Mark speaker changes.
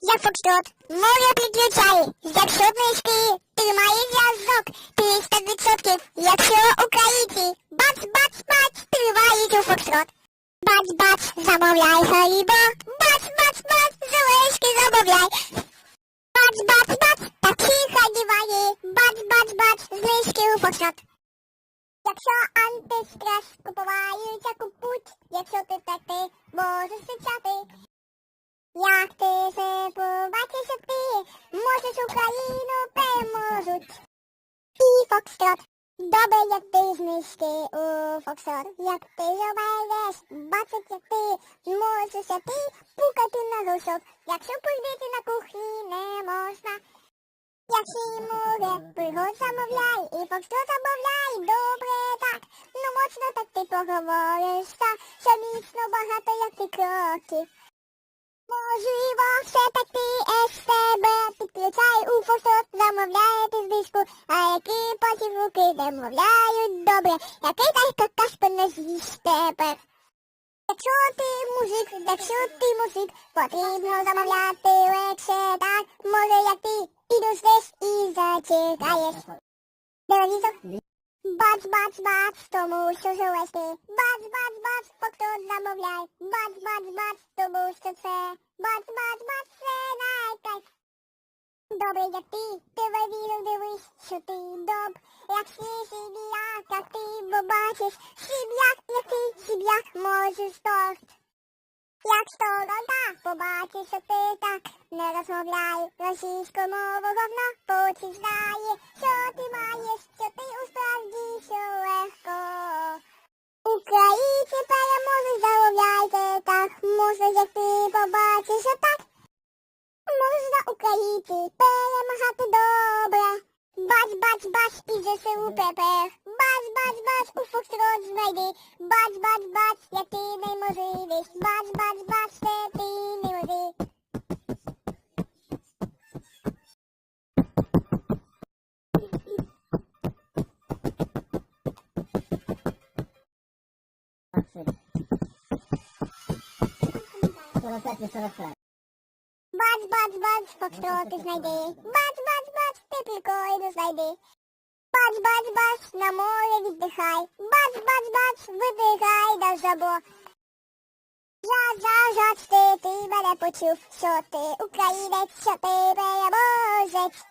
Speaker 1: Я Фокстрот. Море підключає. Якщо книжки тримає зв'язок 300%. Якщо українці бац-бац-бац тривають у Фокстрот. Бац-бац, замовляй харібо. Бац-бац-бац, залишки замовляй. Бац-бац-бац, такі хадіває. Бац-бац-бац, знижки у Фокстрот. Якщо антистрес купуваються купуть, якщо ти так ти можеш кричати. Україну переможуть. І Фокстрот. Добре, як ти знижки у Фокстрот. Як ти зробиш, бачить, як ти можеш, а ти пукати на гусок. Якщо пустити на кухні не можна. Якщо море пригод замовляй, і Фокстрот замовляй, добре так. Ну моцно так ти поговориш, та що міцно багато, як ти кроків. Можливо, все-таки СТБ підключай у фото, замовляєте знижку, а які потім руки замовляють добре, який так какаш не тепер. Якщо ти мужик, якщо ти мужик, потрібно замовляти легше так, може як ти підождеш і зачекаєш. Телевізор. Бац, бац, бац, тому що залежти. Бац, бац, бац, хто замовляй. Бац, бац, бац, тому що це. Бац, бац, бац, це. Добре, як ти, ти вивіру дивись, що ти доб. Як всі сім'як, як ти побачиш, сім'як, як ти сім'як можеш торт. Як сторона, побачиш, що ти так не розмовляй російську мову говно, потім що ти маєш, що ти у справді що легко. Українці переможуть, замовляйте так, може, як ти okolicy, peje machaty dobra. Bać, bać, bać, pisze u PPR. Bać, bać, bać, u Foxtrot znajdy. Bać, bać, bać, ja ty nie może. Bać, bać, bać, te ty nie może. Teraz lepiej, coraz lepiej. Бац, бац, бац, Фокстрот знайди. Бац, бац, бац, ти прикольно знайди. Бац, бац, бац, на море віддихай. Бац, бац, бац, видихай на жабо. Я за ти, ти мене почув, що ти українець, що ти переможець.